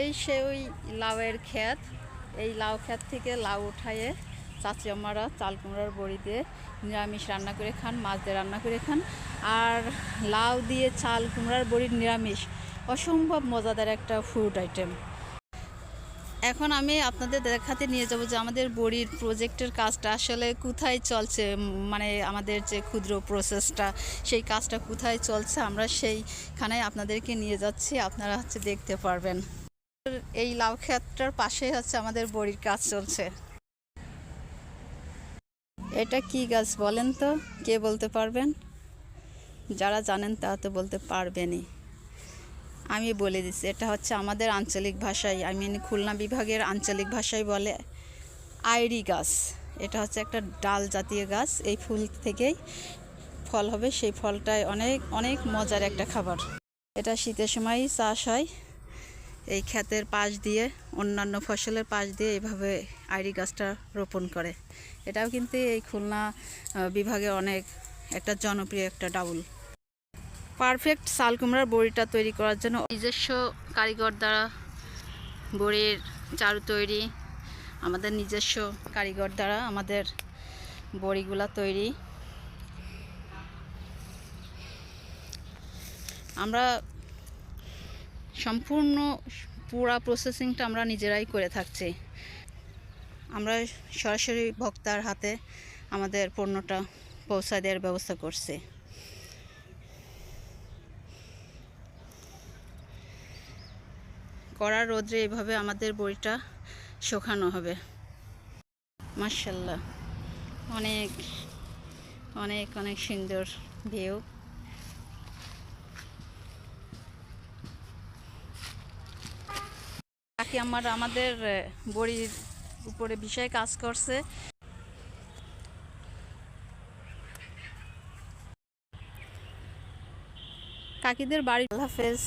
এই সে ওই লাউয়ের ক্ষেত, এই লাউ ক্ষেত থেকে লাউ উঠায়ে চাচি আমারা চাল কুমড়ার বড়ি দিয়ে নিরামিষ রান্না করে খান, মাছ দিয়ে রান্না করে খান। আর লাউ দিয়ে চাল কুমড়ার বড়ির নিরামিষ, অসম্ভব মজাদার একটা ফুড আইটেম এখন আমি আপনাদের দেখাতে নিয়ে যাব যে আমাদের বড়ির প্রজেক্টের কাজটা আসলে কোথায় চলছে মানে আমাদের যে ক্ষুদ্র প্রসেসটা সেই কাজটা কোথায় চলছে, আমরা সেইখানে আপনাদেরকে নিয়ে যাচ্ছি, আপনারা হচ্ছে দেখতে পারবেন। এই লাউ ক্ষেতটার পাশে হচ্ছে আমাদের বড়ির কাজ চলছে। এটা কি গাছ বলেন তো? কে বলতে পারবেন? যারা জানেন তা তো বলতে পারবেনই। আমি বলে দিচ্ছি, এটা হচ্ছে আমাদের আঞ্চলিক ভাষায় আমি খুলনা বিভাগের আঞ্চলিক ভাষায় বলে আইরি গাছ। এটা হচ্ছে একটা ডাল জাতীয় গাছ। এই ফুল থেকেই ফল হবে। সেই ফলটায় অনেক অনেক মজার একটা খাবার। এটা শীতের সময়ই চাষ হয়। এই ক্ষেতের পাশ দিয়ে, অন্যান্য ফসলের পাশ দিয়ে এভাবে আইরি গাছটা রোপণ করে। এটাও কিন্তু এই খুলনা বিভাগে অনেক একটা জনপ্রিয় একটা ডাউল। পারফেক্ট চাল কুমড়ার বড়িটা তৈরি করার জন্য নিজস্ব কারিগর দ্বারা বড়ির চারু তৈরি, আমাদের নিজস্ব কারিগর দ্বারা আমাদের বড়িগুলা তৈরি। আমরা সম্পূর্ণ পুরা প্রসেসিংটা আমরা নিজেরাই করে থাকছি। আমরা সরাসরি ভক্তার হাতে আমাদের পণ্যটা পৌঁছায় দেওয়ার ব্যবস্থা করছি। কড়া রোদ্রে এভাবে আমাদের বড়িটা শুকানো হবে। মার্শাল্লাহ অনেক অনেক অনেক সুন্দর ভিউ কাকি আমার আমাদের বড়ির উপরে বিষয়ে কাজ করছে। কাকিদের বাড়ি আল্লাহ হাফেজ।